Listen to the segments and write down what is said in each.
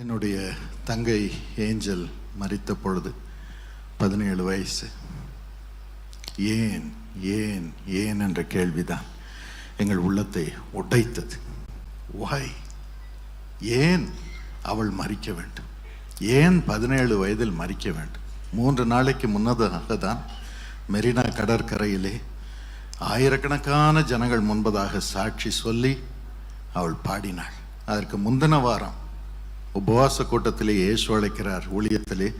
என்னுடைய தங்கை ஏஞ்சல் மறித்த பொழுது பதினேழு வயசு. ஏன் ஏன் ஏன் என்ற கேள்விதான் எங்கள் உள்ளத்தை உடைத்தது. வாய் ஏன் அவள் மறிக்க வேண்டும்? ஏன் பதினேழு வயதில் மறிக்க வேண்டும்? மூன்று நாளைக்கு முன்னதாக தான் மெரினா கடற்கரையிலே ஆயிரக்கணக்கான ஜனங்கள் முன்பதாக சாட்சி சொல்லி அவள் பாடினாள். அதற்கு முந்தின வாரம் உபவாச கூட்டத்திலே இயேசு அழைக்கிறார். ஊழியத்திலே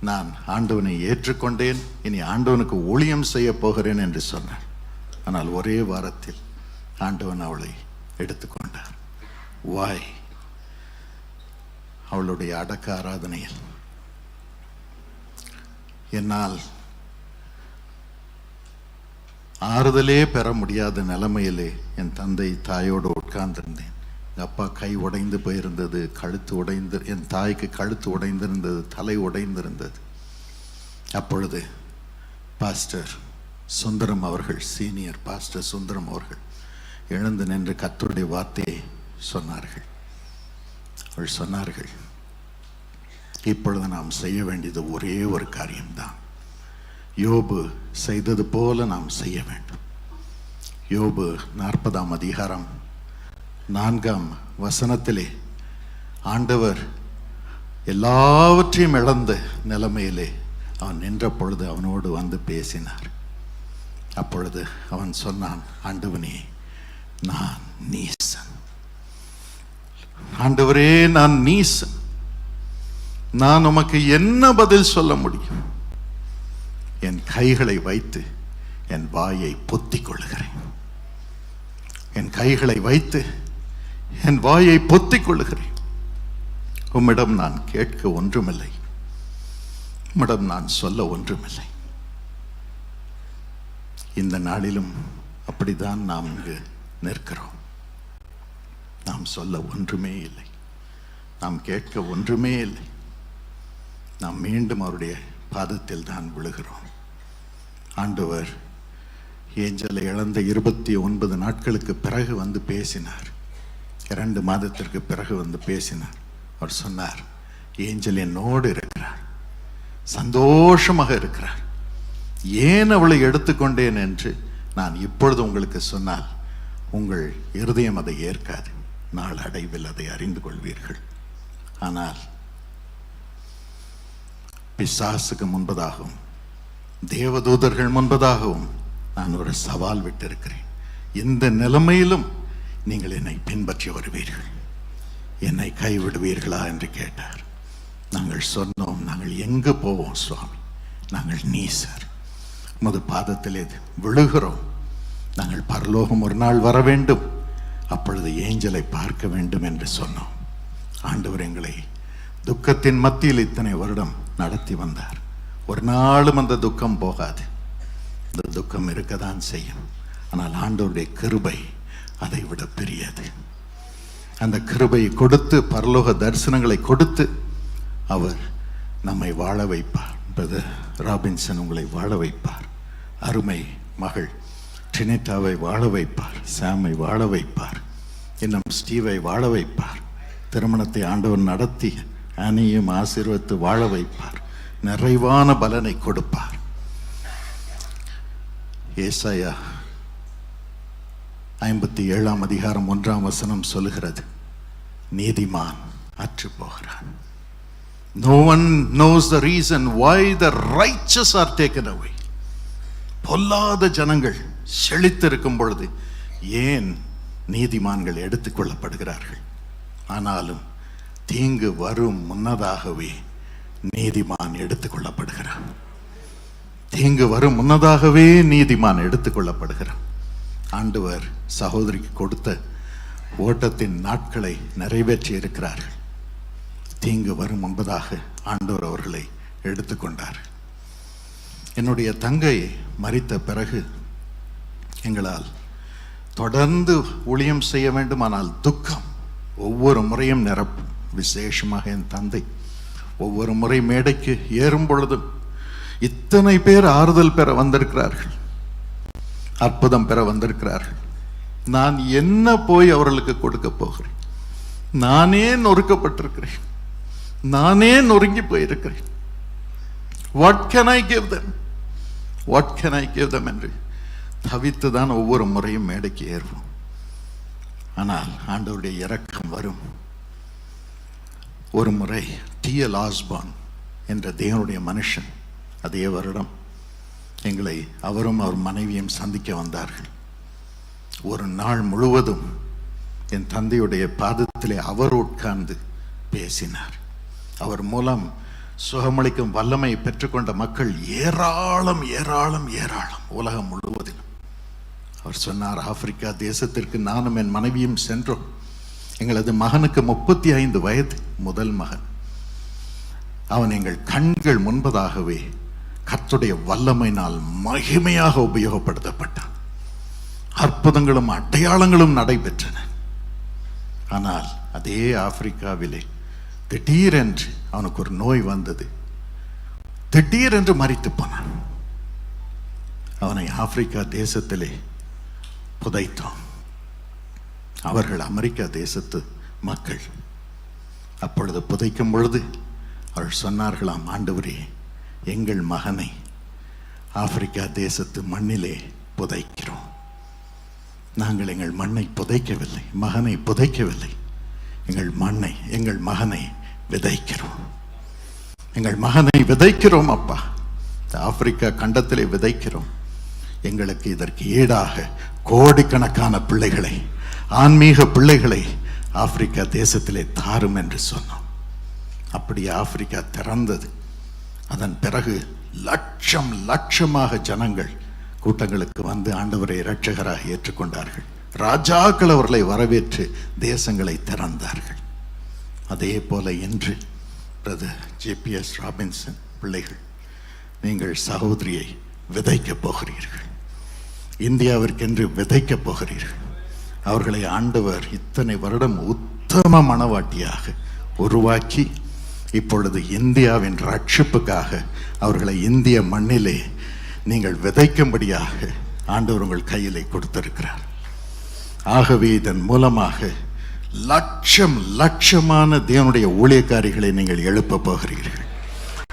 நான் ஆண்டவனை ஏற்றுக்கொண்டேன். இனி ஆண்டவனுக்கு ஊழியம் செய்ய போகிறேன் என்று சொன்னார். ஆனால் ஒரே வாரத்தில் ஆண்டவன் அவளை எடுத்துக்கொண்டார். வாய் அவளுடைய அடக்க ஆராதனையில். என்னால் ஆறுதலே பெற முடியாத நிலைமையிலே என் தந்தை தாயோடு உட்கார்ந்திருந்தேன். அப்பா கை உடைந்து போயிருந்தது கழுத்து உடைந்து என் தாய்க்கு கழுத்து உடைந்திருந்தது தலை உடைந்திருந்தது. அப்பொழுது பாஸ்டர் சுந்தரம் அவர்கள் சீனியர் பாஸ்டர் சுந்தரம் அவர்கள் எழுந்து நின்று கத்தருடைய வார்த்தையை சொன்னார்கள். அவள் சொன்னார்கள் இப்பொழுது நாம் செய்ய வேண்டியது ஒரே ஒரு காரியம்தான். யோபு செய்தது போல நாம் செய்ய வேண்டும். யோபு நாற்பதாம் அதிகாரம் நான்காம் வசனத்திலே ஆண்டவர் எல்லாவற்றையும் இழந்த நிலைமையிலே அவன் நின்ற பொழுது அவனோடு வந்து பேசினார். அப்பொழுது அவன் சொன்னான் ஆண்டவனே நான் நீசன். ஆண்டவரே நான் நீசன். நான் உமக்கு என்ன பதில் சொல்ல முடியும்? என் கைகளை வைத்து என் வாயை பொத்திக் கொள்ளுகிறேன். என் கைகளை வைத்து என் வாயை பொத்திக் கொள்ளுகிறேன் உம்மிடம் நான் கேட்க ஒன்றுமில்லை. உம்மிடம் நான் சொல்ல ஒன்றுமில்லை. இந்த நாளிலும் அப்படிதான் நாம் இங்கு நிற்கிறோம். நாம் சொல்ல ஒன்றுமே இல்லை. நாம் கேட்க ஒன்றுமே இல்லை. நாம் மீண்டும் அவருடைய பாதத்தில் தான் விழுகிறோம். ஆண்டவர் ஏஞ்சலை இழந்த இருபத்தி ஒன்பது நாட்களுக்கு பிறகு வந்து பேசினார். இரண்டு மாதத்திற்கு பிறகு வந்து பேசினார். அவர் சொன்னார் ஏஞ்சல் என்னோடு இருக்கிறார். சந்தோஷமாக இருக்கிறார். ஏன் அவளை எடுத்துக்கொண்டேன் என்று நான் இப்பொழுது உங்களுக்கு சொன்னால் உங்கள் இருதயம் அதை ஏற்காது. நாள் அடைவில் அதை அறிந்து கொள்வீர்கள். ஆனால் பிசாசுக்கு முன்பதாகவும் தேவதூதர்கள் முன்பதாகவும் நான் ஒரு சவால் விட்டிருக்கிறேன். எந்த நிலைமையிலும் நீங்கள் என்னை பின்பற்றி வருவீர்கள். என்னை கைவிடுவீர்களா என்று கேட்டார். நாங்கள் சொன்னோம் நாங்கள் எங்கு போவோம் சுவாமி? நாங்கள் நீசர். உமது பாதத்திலே விழுகிறோம். நாங்கள் பரலோகம் ஒரு நாள் வர வேண்டும். அப்பொழுது ஏஞ்சலை பார்க்க வேண்டும் என்று சொன்னோம். ஆண்டவர் எங்களை துக்கத்தின் மத்தியில் இத்தனை வருடம் நடத்தி வந்தார். ஒரு நாளும் அந்த துக்கம் போகாது. இந்த துக்கம் இருக்க தான் செய்யும். ஆனால் ஆண்டவருடைய கிருபை அதை விட பெரியது. அந்த கிருபையை கொடுத்து பரலோக தரிசனங்களை கொடுத்து அவர் நம்மை வாழ வைப்பார். பிரதர் ராபின்சன் உங்களை வாழ வைப்பார். அருமை மகள் ட்ரினிட்டாவை வாழ வைப்பார். சாமை வாழ வைப்பார். இன்னும் ஸ்டீவை வாழ வைப்பார். திருமணத்தை ஆண்டவர் நடத்தி அணியும் ஆசீர்வத்து வாழ வைப்பார். நிறைவான பலனை கொடுப்பார். ஏசாயா ஐம்பத்தி ஏழாம் அதிகாரம் ஒன்றாம் வசனம் சொல்லுகிறது. நீதிமான் அற்று போகிறான். No one knows the reason why the riches are taken அவை பொல்லாத ஜனங்கள் செழித்திருக்கும் பொழுது ஏன் நீதிமான்கள் எடுத்துக்கொள்ளப்படுகிறார்கள் ஆனாலும் தீங்கு வரும் முன்னதாகவே நீதிமான் எடுத்துக்கொள்ளப்படுகிறான் தீங்கு வரும் முன்னதாகவே நீதிமான் எடுத்துக்கொள்ளப்படுகிறான் ஆண்டவர் சகோதரிக்கு கொடுத்த ஓட்டத்தின் நாட்களை நிறைவேற்றி இருக்கிறார்கள் தீங்கு வரும் என்பதாக ஆண்டவர் அவர்களை எடுத்துக்கொண்டார். என்னுடைய தங்கை மறித்த பிறகு எங்களால் தொடர்ந்து ஊழியம் செய்ய வேண்டுமானால் துக்கம் ஒவ்வொரு முறையும் நிரப்பும். விசேஷமாக என் தந்தை ஒவ்வொரு முறை மேடைக்கு ஏறும் பொழுதும் இத்தனை பேர் ஆறுதல் பெற வந்திருக்கிறார்கள். அற்புதம் பெற வந்திருக்கிறார்கள். நான் என்ன போய் அவர்களுக்கு கொடுக்க போகிறேன்? நானே நொறுக்கப்பட்டிருக்கிறேன். நானே நொறுங்கி போயிருக்கிறேன். What can I give them what can I give them என்று தவித்து தான் ஒவ்வொரு முறையும் மேடைக்கு ஏறுவோம். ஆனால் ஆண்டவருடைய இறக்கம் வரும். ஒரு முறை டிஎல் ஆஸ்பான் என்ற தேவனுடைய மனுஷன் அதே வருடம் எங்களை அவரும் அவர் மனைவியும் சந்திக்க வந்தார்கள். ஒரு நாள் முழுவதும் என் தந்தையுடைய பாதத்திலே அவர் உட்கார்ந்து பேசினார். அவர் மூலம் சுகமளிக்கும் வல்லமை பெற்றுக்கொண்ட மக்கள் ஏராளம் ஏராளம் ஏராளம் உலகம் முழுவதிலும். அவர் சொன்னார் ஆப்பிரிக்கா தேசத்திற்கு நானும் என் மனைவியும் சென்றோம். எங்களது மகனுக்கு முப்பத்தி ஐந்து வயது முதல் மகன். அவன் எங்கள் கண்கள் முன்பதாகவே கர்த்துடைய வல்லமையினால் மகிமையாக உபயோகப்படுத்தப்பட்டான். அற்புதங்களும் அடையாளங்களும் நடைபெற்றன. ஆனால் அதே ஆப்பிரிக்காவிலே திடீரென்று அவனுக்கு ஒரு நோய் வந்தது. திடீரென்று மறித்து போனான். அவனை ஆப்பிரிக்கா தேசத்திலே புதைத்தோம் அவர்கள் அமெரிக்கா தேசத்து மக்கள். அப்பொழுது புதைக்கும் பொழுது அவள் சொன்னார்களாம் ஆண்டவரே எங்கள் மகனை ஆப்பிரிக்கா தேசத்து மண்ணிலே புதைக்கிறோம். நாங்கள் எங்கள் மண்ணை புதைக்கவில்லை மகனை புதைக்கவில்லை. எங்கள் மண்ணை எங்கள் மகனை விதைக்கிறோம். எங்கள் மகனை விதைக்கிறோம் அப்பா. இந்த ஆப்பிரிக்கா கண்டத்திலே விதைக்கிறோம். எங்களுக்கு இதற்கு ஈடாக கோடிக்கணக்கான பிள்ளைகளை ஆன்மீக பிள்ளைகளை ஆப்பிரிக்கா தேசத்திலே தாரும் என்று சொன்னோம். அப்படி ஆப்பிரிக்கா திறந்தது. அதன் பிறகு லட்சம் லட்சமாக ஜனங்கள் கூட்டங்களுக்கு வந்து ஆண்டவரை இரட்சகராக ஏற்றுக்கொண்டார்கள். ராஜாக்கள் அவர்களை வரவேற்று தேசங்களை திறந்தார்கள். அதே போல இன்று பிரதர் ஜேபிஎஸ் ராபின்சன் பிள்ளைகள் நீங்கள் சகோதரியை விதைக்கப் போகிறீர்கள். இந்தியாவிற்கென்று விதைக்கப் போகிறீர்கள். அவர்களை ஆண்டவர் இத்தனை வருடம் உத்தம மனவாட்டியாக உருவாக்கி இப்பொழுது இந்தியாவின் ரட்சிப்புக்காக அவர்களை இந்திய மண்ணிலே நீங்கள் விதைக்கும்படியாக ஆண்டவர் உங்கள் கையிலே கொடுத்திருக்கிறார். ஆகவே இதன் மூலமாக லட்சம் லட்சமான தேவனுடைய ஊழியக்காரிகளை நீங்கள் எழுப்ப போகிறீர்கள்.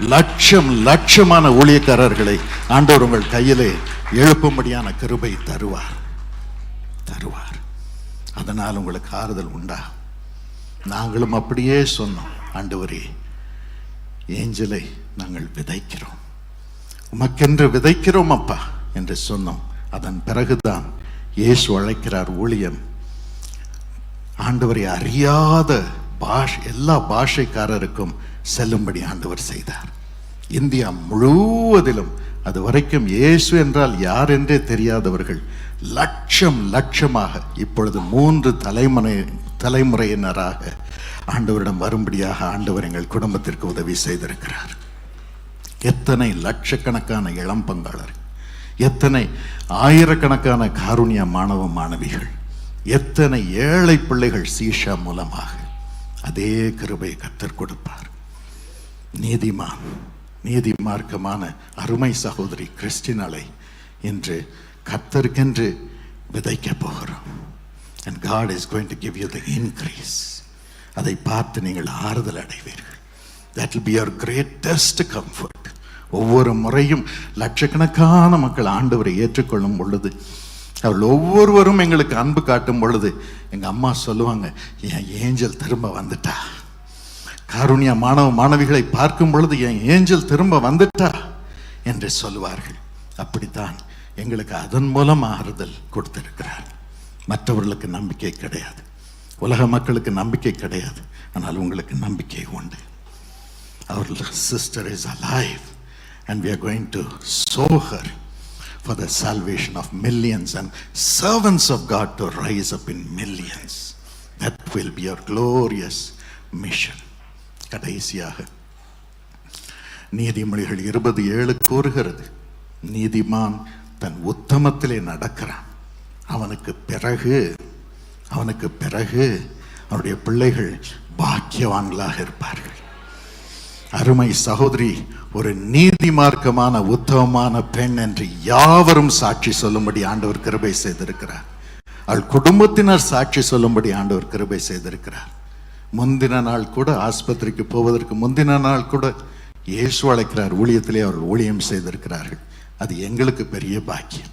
லட்சம் லட்சமான ஊழியக்காரர்களை ஆண்டவர் உங்கள் கையிலே எழுப்பும்படியான கிருபை தருவார். தருவார். அதனால் உங்களுக்கு ஆறுதல் உண்டா நாங்களும் அப்படியே சொன்னோம் ஆண்டவரே ஏஞ்சலை நாங்கள் விதைக்கிறோம். உமக்கென்று விதைக்கிறோம் அப்பா என்று சொன்னோம். அதன் பிறகுதான் இயேசு அழைக்கிறார் ஊழியம் ஆண்டவரை அறியாத பாஷ் எல்லா பாஷைக்காரருக்கும் செல்லும்படி ஆண்டவர் செய்தார். இந்தியா முழுவதிலும் அது வரைக்கும் இயேசு என்றால் யார் என்றே தெரியாதவர்கள் லட்சம் லட்சமாக இப்பொழுது மூன்று தலைமுறை தலைமுறையினராக ஆண்டவரிடம் வரும்படியாக ஆண்டவர் எங்கள் குடும்பத்திற்கு உதவி செய்திருக்கிறார். எத்தனை லட்சக்கணக்கான இளம் பங்காளர் எத்தனை ஆயிரக்கணக்கான காருண்ய மாணவ மாணவிகள் எத்தனை ஏழை பிள்ளைகள் சீஷா மூலமாக அதே கிருபை கத்தர் கொடுப்பார். நீதிமான் நீதி மார்க்கமான அருமை சகோதரி கிறிஸ்டினலை இன்று கத்தருக்கென்று விதைக்க போகிறோம். And God is going to give you the increase அதை பார்த்து நீங்கள் ஆறுதல் அடைவீர்கள். That will be your greatest comfort ஒவ்வொரு முறையும் லட்சக்கணக்கான மக்கள் ஆண்டவரை ஏற்றுக்கொள்ளும் பொழுது அவர்கள் ஒவ்வொருவரும் எங்களுக்கு அன்பு காட்டும் பொழுது எங்கள் அம்மா சொல்லுவாங்க என் ஏஞ்சல் திரும்ப வந்துட்டா? காருண்யா மாணவ மாணவிகளை பார்க்கும் பொழுது என் ஏஞ்சல் திரும்ப வந்துட்டா? என்று சொல்லுவார்கள். அப்படித்தான் எங்களுக்கு அதன் மூலம் ஆறுதல் கொடுத்திருக்கிறார். மற்றவர்களுக்கு நம்பிக்கை கிடையாது. உலக மக்களுக்கு நம்பிக்கை கிடையாது ஆனால் உங்களுக்கு நம்பிக்கை உண்டு அவர் sister is alive and we are going to sow for the salvation of millions and servants of God to rise up in millions that will be our glorious mission கடைசியாக நீதிமொழிகள் இருபது ஏழு கூறுகிறது நீதிமான் தன் உத்தமத்திலே நடக்கிறான் அவனுக்கு பிறகு அவனுக்கு பிறகு அவனுடைய பிள்ளைகள் பாக்கியவான்களாக இருப்பார்கள். அருமை சகோதரி ஒரு நீதி மார்க்கமான உத்தமமான பெண் என்று யாவரும் சாட்சி சொல்லும்படி ஆண்டவர் கிருபை செய்திருக்கிறார். அவள் குடும்பத்தினர் சாட்சி சொல்லும்படி ஆண்டவர் கிருபை செய்திருக்கிறார். முந்தின நாள் கூட ஆஸ்பத்திரிக்கு போவதற்கு முந்தின நாள் கூட இயேசு அழைக்கிறார். ஊழியத்திலே அவர்கள் ஊழியம் செய்திருக்கிறார்கள். அது எங்களுக்கு பெரிய பாக்கியம்.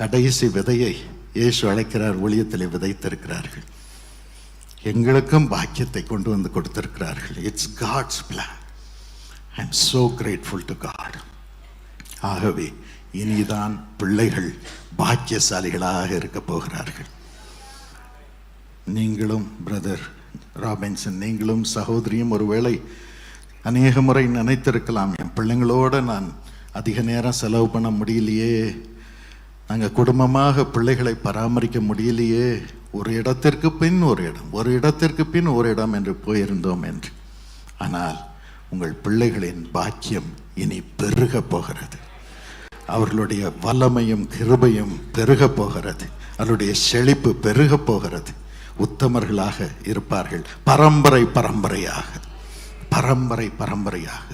கடைசி விதையை இயேசு அழைக்கிறார் ஒளியத்தில் விதைத்திருக்கிறார்கள். எங்களுக்கும் பாக்கியத்தை கொண்டு வந்து கொடுத்திருக்கிறார்கள். It's God's plan I am so grateful to God ஆகவே இனிதான் பிள்ளைகள் பாக்கியசாலிகளாக இருக்க போகிறார்கள். நீங்களும் பிரதர் ராபின்சன் நீங்களும் சகோதரியும் ஒருவேளை அநேக முறை நினைத்திருக்கலாம். என் பிள்ளைங்களோட நான் அதிக நேரம் செலவு பண்ண முடியலையே. நாங்கள் குடும்பமாக பிள்ளைகளை பராமரிக்க முடியலையே. ஒரு இடத்திற்கு பின் ஒரு இடம் ஒரு இடத்திற்கு பின் ஒரு இடம் என்று போயிருந்தோம் என்று. ஆனால் உங்கள் பிள்ளைகளின் பாக்கியம் இனி பெருக போகிறது. அவர்களுடைய வல்லமையும் கிருபையும் பெருக போகிறது. அவருடைய செழிப்பு பெருக போகிறது. உத்தமர்களாக இருப்பார்கள். பரம்பரை பரம்பரையாக. பரம்பரை பரம்பரையாக.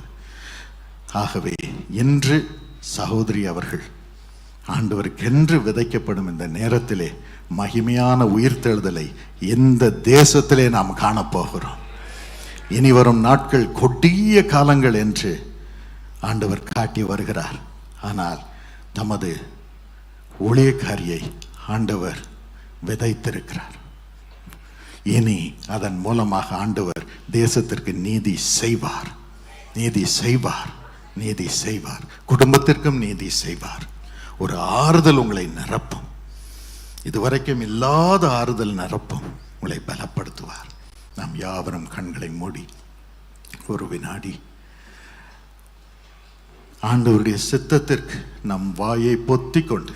ஆகவே இன்று சகோதரி அவர்கள் ஆண்டவருக்கென்று விதைக்கப்படும் இந்த நேரத்திலே மகிமையான உயிர்த்தெழுதலை எந்த தேசத்திலே நாம் காணப்போகிறோம்? இனி வரும் நாட்கள் கொடிய காலங்கள் என்று ஆண்டவர் காட்டி வருகிறார். ஆனால் தமது ஊழியக்காரியை ஆண்டவர் விதைத்திருக்கிறார். இனி அதன் மூலமாக ஆண்டவர் தேசத்திற்கு நீதி செய்வார். நீதி செய்வார். நீதி செய்வார். குடும்பத்திற்கும் நீதி செய்வார். ஒரு ஆறுதல் உங்களை நிரப்பும். இதுவரைக்கும் இல்லாத ஆறுதல் நிரப்பும். உங்களை பலப்படுத்துவார். நாம் யாவரும் கண்களை மூடி ஒரு வினாடி. ஆண்டவருடைய சித்தத்திற்கு நம் வாயை பொத்தி கொண்டு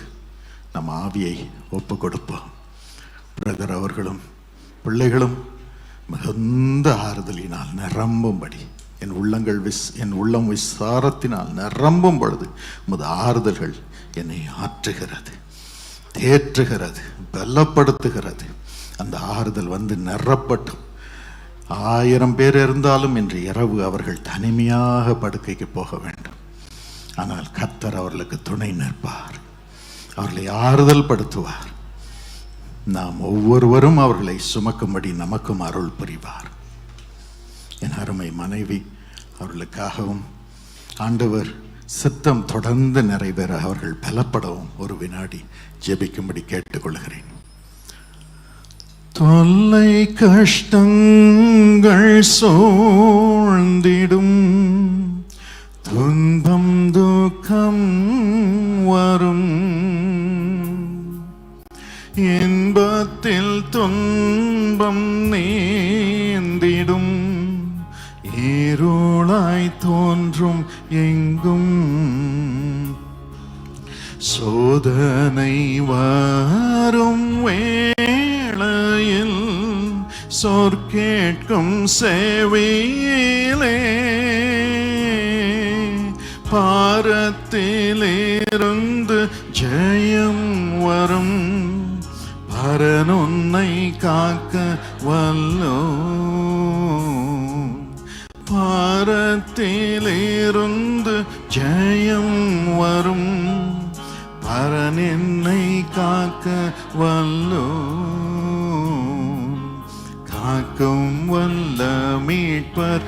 நம் ஆவியை ஒப்பு கொடுப்போம் பிரதர் அவர்களும் பிள்ளைகளும் மிகுந்த ஆறுதலினால் நிரம்பும்படி என் உள்ளங்கள் விஸ் என் உள்ளம் விசாரத்தினால் நிரம்பும் பொழுது உமது ஆறுதல்கள் என்னை ஆற்றுகிறது தேற்றுகிறது பலப்படுத்துகிறது. அந்த ஆறுதல் வந்து நிரப்பட்டும். ஆயிரம் பேர் இருந்தாலும் இன்று இரவு அவர்கள் தனிமையாக படுக்கைக்கு போக வேண்டும். ஆனால் கத்தர் அவர்களுக்கு துணை நிற்பார். அவர்களை ஆறுதல் படுத்துவார். நாம் ஒவ்வொருவரும் அவர்களை சுமக்கும்படி நமக்கும் அருள் புரிவார். என் அருமை மனைவி அவர்களுக்காகவும் ஆண்டவர் சித்தம் தொடர்ந்து நிறைவேற அவர்கள் பலப்படவும் ஒரு வினாடி ஜெபிக்கும்படி கேட்டுக்கொள்கிறேன். தொல்லை கஷ்டங்கள் சோழ்ந்திடும் சொற்கேட்கும் சேவையிலே பாரத்திலிருந்து ஜெயம் வரும். பரனுன்னை காக்க வல்லோ. பாரத்திலிருந்து ஜெயம் வரும். பரன் என்னை காக்க வல்லோ. காக்கும் வல்ல மீட்பர்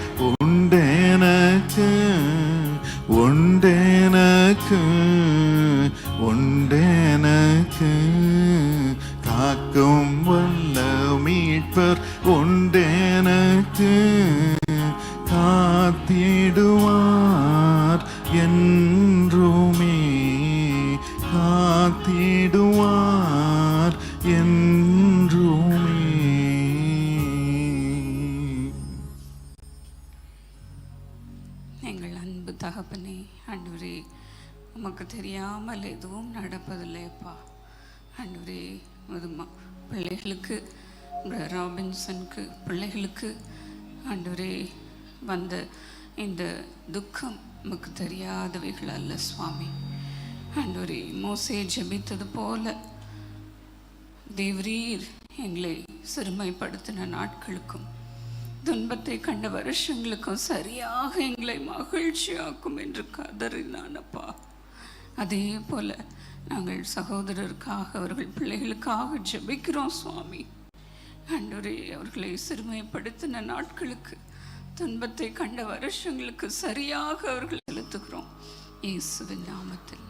உமக்கு தெரியாமல் எதுவும் நடப்பதில்லையப்பா. ஆண்டவரே அது பிள்ளைகளுக்கு ராபின்சனுக்கு பிள்ளைகளுக்கு ஆண்டவரே வந்த இந்த துக்கம் உமக்கு தெரியாதவைகள் அல்ல சுவாமி. ஆண்டவரே மோசே ஜெபித்தது போல தேவரீர் எங்களை சிறுமைப்படுத்தின நாட்களுக்கும் துன்பத்தை கண்ட வருஷங்களுக்கும் சரியாக எங்களை மகிழ்ச்சியாக்கும் என்று கதறினானப்பா. அதே போல் நாங்கள் சகோதரருக்காக அவர்கள் பிள்ளைகளுக்காக ஜெபிக்கிறோம் சுவாமி. ஆண்டவரே அவர்களை சிறுமைப்படுத்தின நாட்களுக்கு துன்பத்தை கண்ட வருஷங்களுக்கு சரியாக அவர்கள் செலுத்துகிறோம். இயேசுவின் நாமத்தில்.